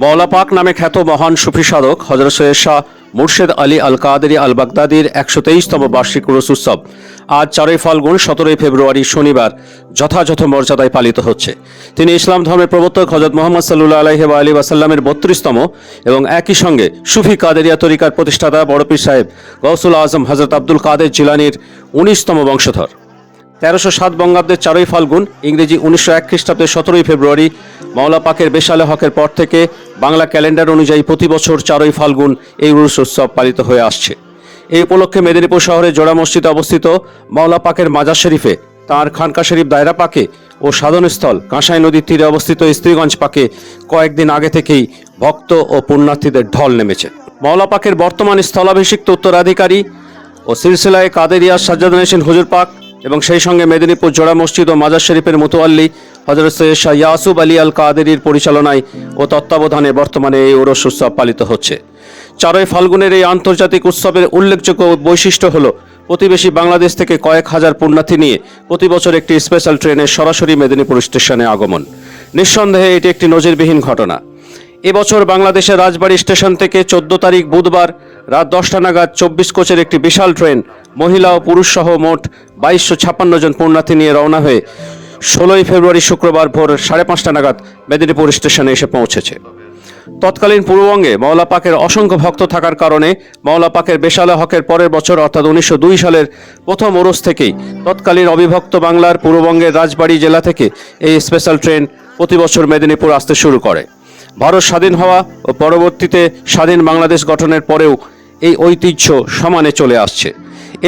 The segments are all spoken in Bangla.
মৌলা পাক নামে খ্যাত মহান সুফি সাধক হজরত সৈয়দ শাহ মুর্শেদ আলী আল কাদেরি আল বাগদাদির একশো তেইশতম বার্ষিক উরুস উৎসব আজ চারই ফাল্গুন, সতেরোই ফেব্রুয়ারি, শনিবার যথাযথ মর্যাদায় পালিত হচ্ছে। তিনি ইসলাম ধর্মের প্রবর্তক হজরত মোহাম্মদ সাল্লু আলহি আলী ওয়াসাল্লামের বত্রিশতম এবং একই সঙ্গে সুফি কাদেরিয়া তরিকার প্রতিষ্ঠাতা বড়পীর সাহেব গৌসুল আজম হজরত আব্দুল কাদের জিলানির উনিশতম বংশধর। তেরোশো সাত বঙ্গাব্দের চারই ফাল্গুন, ইংরেজি উনিশশো এক খ্রিস্টাব্দের সতেরোই ফেব্রুয়ারি, মাওলা পাকের বেশালে হকের পর থেকে বাংলা ক্যালেন্ডার অনুযায়ী প্রতি বছর চারই ফাল্গুন এই উরুস উৎসব পালিত হয়ে আসছে। এই উপলক্ষে মেদিনীপুর শহরে জোড়া মসজিদে অবস্থিত মাওলা পাকের মাজার শরীফে তাঁর খানকা শরীফ দায়রা পাকে ও সাধনস্থল কাঁসাই নদীর তীরে অবস্থিত স্ত্রীগঞ্জ পাকে কয়েকদিন আগে থেকেই ভক্ত ও পুণ্যার্থীদের ঢল নেমেছে। মাওলা পাকের বর্তমান স্থলাভিষিক্ত উত্তরাধিকারী ও সিলসিলায় কাদেরিয়া সাজ্জাদ হুজুর পাক এবং সেই সঙ্গে মেদিনীপুর জোড়া মসজিদ ও মাজার শরীফের মুতোয়াল্লি হজরত সৈয়দ শাহ ইয়াসুব আলী আল কাদেরির পরিচালনায় ও তত্ত্বাবধানে বর্তমানে এই ওরস উৎসব পালিত হচ্ছে। চারই ফাল্গুনের এই আন্তর্জাতিক উৎসবের উল্লেখযোগ্য বৈশিষ্ট্য হল, প্রতিবেশী বাংলাদেশ থেকে কয়েক হাজার পুণ্যার্থী নিয়ে প্রতি বছর একটি স্পেশাল ট্রেনে সরাসরি মেদিনীপুর স্টেশনে আগমন। নিঃসন্দেহে এটি একটি নজিরবিহীন ঘটনা। এবছর বাংলাদেশের রাজবাড়ী স্টেশন থেকে চোদ্দ তারিখ বুধবার রাত দশটা নাগাদ চব্বিশ কোচের একটি বিশাল ট্রেন, মহিলা ও পুরুষ সহ মোট বাইশশো ছাপ্পান্ন জন পুণ্যার্থী নিয়ে রওনা হয়ে ষোলোই ফেব্রুয়ারি শুক্রবার ভোর সাড়ে পাঁচটা নাগাদ মেদিনীপুর স্টেশনে এসে পৌঁছেছে। তৎকালীন পূর্ববঙ্গে মাওলা পাকের অসংখ্য ভক্ত থাকার কারণে মাওলা পাকের বেশালা হকের পরের বছর, অর্থাৎ উনিশশো দুই সালের প্রথম ওরস থেকেই তৎকালীন অবিভক্ত বাংলার পূর্ববঙ্গের রাজবাড়ী জেলা থেকে এই স্পেশাল ট্রেন প্রতি বছর মেদিনীপুর আসতে শুরু করে। ভারত স্বাধীন হওয়া ও পরবর্তীতে স্বাধীন বাংলাদেশ গঠনের পরেও এই ঐতিহ্য সমানে চলে আসছে।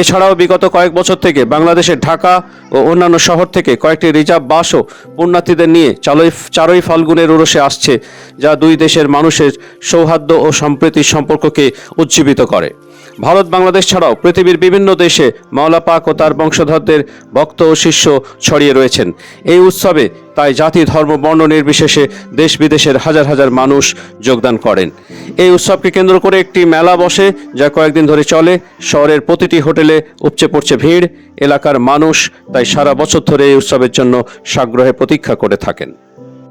এছাড়াও বিগত কয়েক বছর থেকে বাংলাদেশের ঢাকা ও অন্যান্য শহর থেকে কয়েকটি রিজার্ভ বাসও পুণ্যার্থীদের নিয়ে চালই, চারই ফাল্গুনের উরসে আসছে, যা দুই দেশের মানুষের সৌহার্দ্য ও সম্প্রীতির সম্পর্ককে উজ্জীবিত করে। ভারত বাংলাদেশ ছাড়াও পৃথিবীর বিভিন্ন দেশে মাওলা পাক ও তার বংশধরদের ভক্ত ও শিষ্য ছড়িয়ে রয়েছেন। এই উৎসবে তাই জাতি, ধর্ম, বর্ণ নির্বিশেষে দেশ বিদেশের হাজার হাজার মানুষ যোগদান করেন। এই উৎসবকে কেন্দ্র করে একটি মেলা বসে, যা কয়েকদিন ধরে চলে। শহরের প্রতিটি হোটেলে উপচে পড়ছে ভিড়। এলাকার মানুষ তাই সারা বছর ধরে এই উৎসবের জন্য সাগ্রহে প্রতীক্ষা করে থাকেন।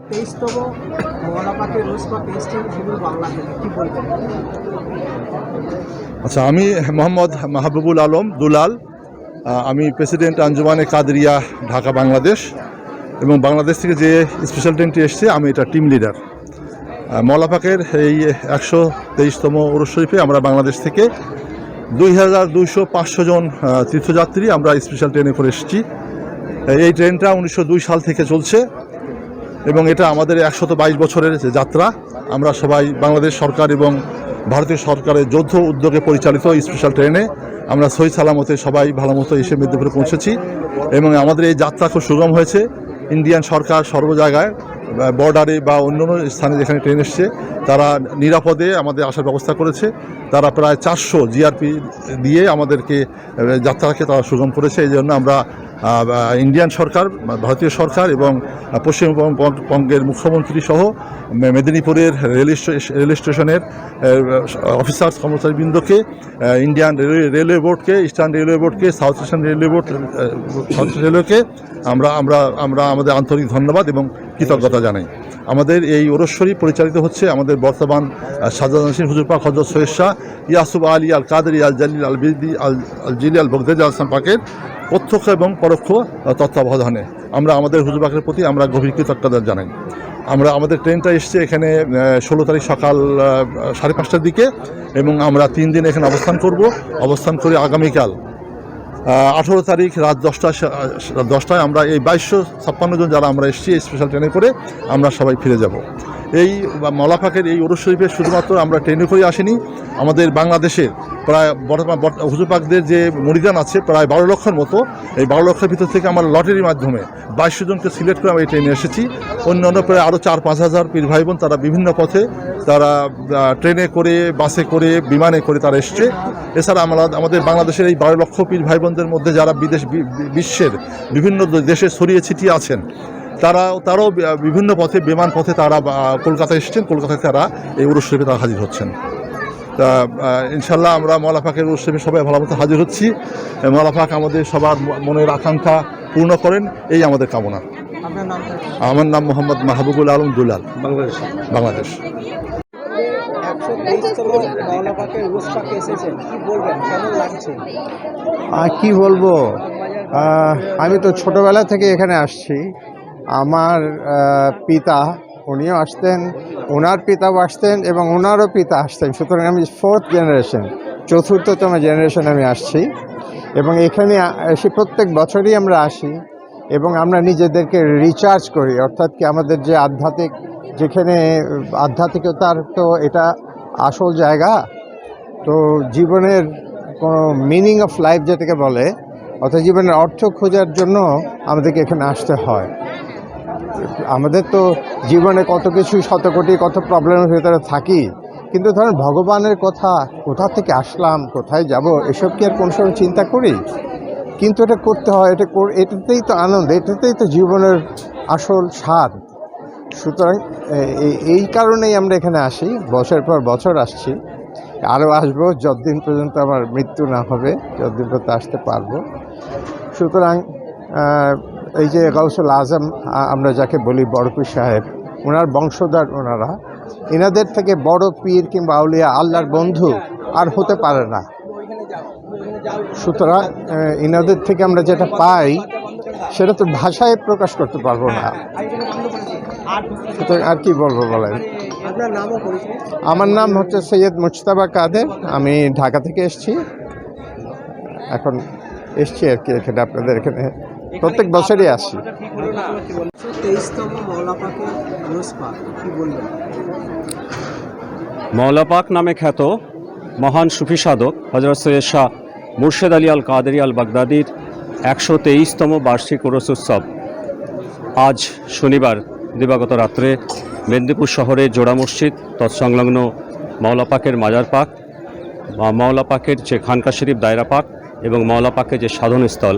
তেইশতম বা বাংলা থেকে। বলবেন? আচ্ছা আমি মোহাম্মদ মাহবুবুল আলম দুলাল। আমি প্রেসিডেন্ট আঞ্জুমানে কাদরিয়া, ঢাকা, বাংলাদেশ। এবং বাংলাদেশ থেকে যে স্পেশাল ট্রেনটি এসছে, আমি এটা টিম লিডার মলাপাকের এই একশো তেইশতম ওরস শরীফে আমরা বাংলাদেশ থেকে দুই হাজার দুইশো পাঁচশো জন তীর্থযাত্রী আমরা স্পেশাল ট্রেনে করে এসেছি। এই ট্রেনটা উনিশশো দুই সাল থেকে চলছে। এবং এটা আমাদের একশত বাইশ বছরের যে যাত্রা। আমরা সবাই বাংলাদেশ সরকার এবং ভারতীয় সরকারের যৌথ উদ্যোগে পরিচালিত স্পেশাল ট্রেনে আমরা সহি সালামতে সবাই ভালো মতো এসে মেদিনীপুরে পৌঁছেছি এবং আমাদের এই যাত্রা খুব সুগম হয়েছে। ইন্ডিয়ান সরকার সর্ব জায়গায় বর্ডারে বা অন্য স্থানে যেখানে ট্রেন এসছে, তারা নিরাপদে আমাদের আসার ব্যবস্থা করেছে। তারা প্রায় চারশো জিআরপি দিয়ে আমাদেরকে যাত্রাকে তারা সুগম করেছে। এই জন্য আমরা ইন্ডিয়ান সরকার ভারতীয় সরকার এবং পশ্চিমবঙ্গের মুখ্যমন্ত্রী সহ মেদিনীপুরের রেল রেল স্টেশনের অফিসার্স, কর্মচারীবৃন্দকে ইন্ডিয়ান রেলওয়ে বোর্ডকে, ইস্টার্ন রেলওয়ে বোর্ডকে, south eastern railway board south রেলওয়েকে আমরা আমরা আমরা আমাদের আন্তরিক ধন্যবাদ এবং কৃতজ্ঞতা জানাই। আমাদের এই ওরস্বরী পরিচালিত হচ্ছে আমাদের বর্তমান সাজাদ হুজুর পাক হজরত সৈয়দ শাহ, ইয়াসুব আলী আল কাদরি আল জালিল আল বিদি আল আল জিলি আল বগদাদ আলসাম পাকের প্রত্যক্ষ এবং পরোক্ষ তত্ত্বাবধানে। আমরা আমাদের হুজুর পাকের প্রতি আমরা গভীর কৃতজ্ঞতা জানাই। আমরা, আমাদের ট্রেনটা এসছে এখানে ষোলো তারিখ সকাল সাড়ে পাঁচটার দিকে এবং আমরা তিন দিন এখানে অবস্থান করব। অবস্থান করে আগামীকাল আঠেরো তারিখ রাত দশটা দশটায় আমরা এই বাইশশো ছাপ্পান্ন জন যারা আমরা এসেছি স্পেশাল ট্রেনে করে, আমরা সবাই ফিরে যাব। এই মলাফাকের এই ওরস শরীফে শুধুমাত্র আমরা ট্রেনে করে আসিনি, আমাদের বাংলাদেশের প্রায় হুজুরপাকদের যে মরিদান আছে প্রায় বারো লক্ষের মতো, এই বারো লক্ষের ভিতর থেকে আমরা লটারির মাধ্যমে বাইশশো জনকে সিলেক্ট করে আমরা এই ট্রেনে এসেছি। অন্যান্য প্রায় আরও চার পাঁচ হাজার পীর ভাই বোন তারা বিভিন্ন পথে তারা ট্রেনে করে, বাসে করে, বিমানে করে তারা এসছে। এছাড়া আমরা, আমাদের বাংলাদেশের এই বারো লক্ষ পীর ভাই বোনদের মধ্যে যারা বিদেশ বিশ্বের বিভিন্ন দেশে ছড়িয়ে ছিটিয়ে আছেন তারা তারাও বিভিন্ন পথে বিমান পথে তারা কলকাতায় এসছেন কলকাতায় তারা এই উরুস শরীফে তারা হাজির হচ্ছেন। তা ইনশাল্লাহ আমরা মলাফাকের শরীফে সবাই ভালো মতো হাজির হচ্ছি। মলাফাক আমাদের সবার ম- মনের আকাঙ্ক্ষা পূর্ণ করেন এই আমাদের কামনা? আমার নাম মোহাম্মদ মাহবুবুল আলম দুলাল। বাংলাদেশ। বাংলাদেশ। কি বলব? আমি তো ছোটবেলা থেকে এখানে আসছি। আমার পিতা, উনিও আসতেন ওনার পিতাও আসতেন এবং ওনারও পিতা আসতেন। সুতরাং আমি ফোর্থ জেনারেশন চতুর্থতম জেনারেশন আমি আসছি এবং এখানে এসে প্রত্যেক বছরই আমরা আসি এবং আমরা নিজেদেরকে রিচার্জ করি। অর্থাৎ কি আমাদের যে আধ্যাত্মিক, যেখানে আধ্যাত্মিকতার তো এটা আসল জায়গা, তো জীবনের কোনো মিনিং অফ লাইফ যেটাকে বলে, অর্থাৎ জীবনের অর্থ খোঁজার জন্য আমাদেরকে এখানে আসতে হয়। আমাদের তো জীবনে কত কিছু শত কোটি কত প্রবলেমের ভেতরে থাকি। কিন্তু ধরেন ভগবানের কথা কোথা থেকে আসলাম, কোথায় যাব, এসব কি আর কোনো সময় চিন্তা করি? কিন্তু এটা করতে হয়, এটা এটাতেই তো আনন্দ, এটাতেই তো জীবনের আসল স্বাদ। সুতরাং এই কারণেই আমরা এখানে আসি, বছরের পর বছর আসছি। আরও আসব, যতদিন পর্যন্ত আমার মৃত্যু না হবে, যতদিন পর্যন্ত আসতে পারব। সুতরাং এই যে গৌসুল আজম আমরা যাকে বলি বড় পীর সাহেব ওনার বংশধর ওনারা এনাদের থেকে বড় পীর কিংবা আউলিয়া আল্লাহর বন্ধু আর হতে পারে না। সুতরাং এনাদের থেকে আমরা যেটা পাই, সেটা তো ভাষায় প্রকাশ করতে পারব না। আর কি বলব বলেন? আমার নাম হচ্ছে সৈয়দ মুজতাবা কাদের, আমি ঢাকা থেকে এসেছি। এখন এসছি আর কি এখানে আপনাদের এখানে। প্রত্যেক বছরই আসি। মৌলাপাক নামে খ্যাত মহান সুফি সাধক হজরত সৈয়দ শাহ মুর্শেদ আলী আল কাদেরি আল বাগদাদির একশো তেইশতম বার্ষিক ওরস উৎসব আজ শনিবার দিবাগত রাত্রে মেদিনীপুর শহরে জোড়া মসজিদ তৎসংলগ্ন মৌলাপাকের মাজার পাক বা মৌলাপাকের যে খানকা শরীফ দায়রা পাক এবং মৌলাপাকের যে সাধনস্থল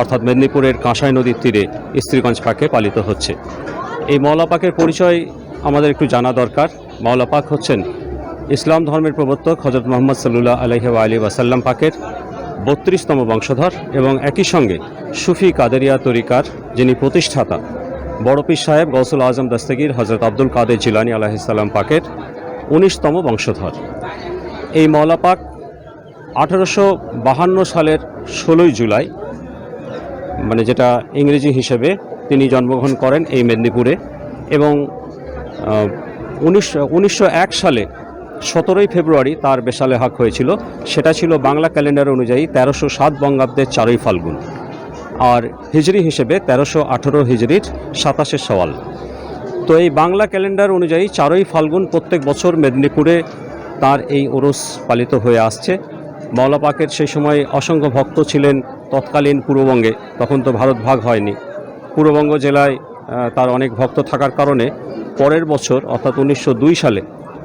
অর্থাৎ মেদিনীপুরের কাঁসাই নদীর তীরে স্ত্রীগঞ্জ পাকে পালিত হচ্ছে। এই মৌলাপাকের পরিচয় আমাদের একটু জানা দরকার। মৌলাপাক হচ্ছেন ইসলাম ধর্মের প্রবর্তক হজরত মোহাম্মদ সাল্লুল্লাহ আলহি আলী ওয়াসাল্লাম পাকের বত্রিশতম বংশধর এবং একই সঙ্গে সুফি কাদেরিয়া তরিকার যিনি প্রতিষ্ঠাতা, বড় পীর সাহেব গৌসুল আজম দস্তগীর হজরত আব্দুল কাদের জিলানি আলাহিসাল্লাম পাকের উনিশতম বংশধর। এই মৌলাপাক আঠারোশো বাহান্ন সালের ষোলোই জুলাই মানে যেটা ইংরেজি হিসেবে তিনি জন্মগ্রহণ করেন এই মেদিনীপুরে এবং উনিশশো সালে সতেরোই ফেব্রুয়ারি তার বেশালে হাক হয়েছিল। সেটা ছিল বাংলা ক্যালেন্ডার অনুযায়ী তেরোশো সাত বঙ্গাব্দের চারই ফাল্গুন। আর হিজরি হিসেবে তেরোশো আঠেরো হিজরির সাতাশে সওয়াল। তো এই বাংলা ক্যালেন্ডার অনুযায়ী চারই ফাল্গুন প্রত্যেক বছর মেদিনীপুরে তার এই ওরস পালিত হয়ে আসছে। মাওলাপাকের সেই সময় অসংখ্য ভক্ত ছিলেন তৎকালীন পূর্ববঙ্গে, তখন তো ভারত ভাগ হয়নি। পূর্ববঙ্গ জেলায় তার অনেক ভক্ত থাকার কারণে পরের বছর, অর্থাৎ উনিশশো দুই সালে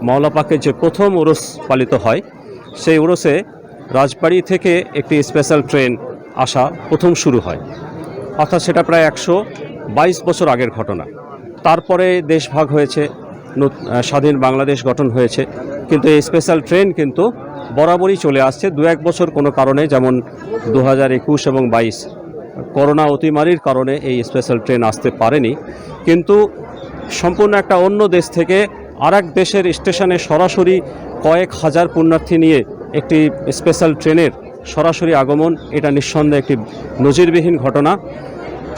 মাওলা পাকের যে প্রথম ওরস পালিত হয়, সেই ওরসে রাজবাড়ি থেকে একটি স্পেশাল ট্রেন আসা প্রথম শুরু হয়। অর্থাৎ সেটা প্রায় একশো বাইশ বছর আগের ঘটনা। তারপরে দেশ ভাগ হয়েছে স্বাধীন বাংলাদেশ গঠন হয়েছে, কিন্তু এই স্পেশাল ট্রেন কিন্তু বরাবরই চলে আসছে। দু এক বছর কোনো কারণে, যেমন দু হাজার একুশ এবং বাইশ করোনা অতিমারির কারণে এই স্পেশাল ট্রেন আসতে পারেনি। কিন্তু সম্পূর্ণ একটা অন্য দেশ থেকে আর দেশের স্টেশনে সরাসরি কয়েক হাজার পুণ্যার্থী নিয়ে একটি স্পেশাল ট্রেনের সরাসরি আগমন, এটা নিঃসন্দেহে একটি নজিরবিহীন ঘটনা।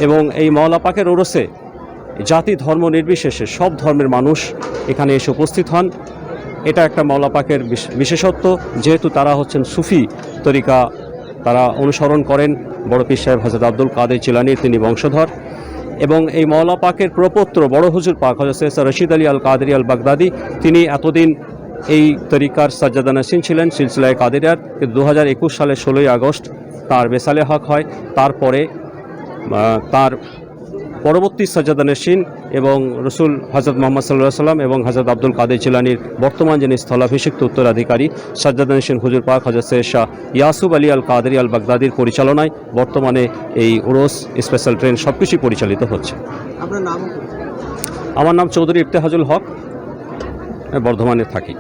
এবং এই মওলাপাকের ওরসে জাতি ধর্ম নির্বিশেষে সব ধর্মের মানুষ এখানে এসে উপস্থিত হন। এটা একটা মওলাপাকের বিশ- বিশেষত্ব, যেহেতু তারা হচ্ছেন সুফি তরিকা, তারা অনুসরণ করেন বড় পীর সাহেব হজরত আব্দুল কাদের চিলানির তিনি বংশধর। এবং এই মওলা পাকের প্রপত্র, বড় হুজুর পাক হজরত সৈয়দ রশিদ আলী আল কাদেরি আল বাগদাদি তিনি এতদিন এই তরিকার সাজ্জাদা নাসিন ছিলেন, সিলসিলায় কাদেরিয়ার। দু হাজার একুশ সালের ষোলোই আগস্ট তার বেসালে হক হয়। তারপরে তার পরবর্তী সাজ্জাদা নসীন এবং রসুল হজরত মোহাম্মদ সাল্লাহ সাল্লাম এবং হজরত আব্দুল কাদের চিলানির বর্তমান যিনি স্থলাভিষিক্ত উত্তরাধিকারী সাজ্জাদা নসীন হুজুর পাক হজরত সৈয়দ শাহ ইয়াসুব আলী আল কাদেরি আল বাগদাদির পরিচালনায় বর্তমানে এই ওরস স্পেশাল ট্রেন সব কিছুই পরিচালিত হচ্ছে। আমার নাম চৌধুরী ইফতেহাজুল হক। বর্ধমানে থাকি।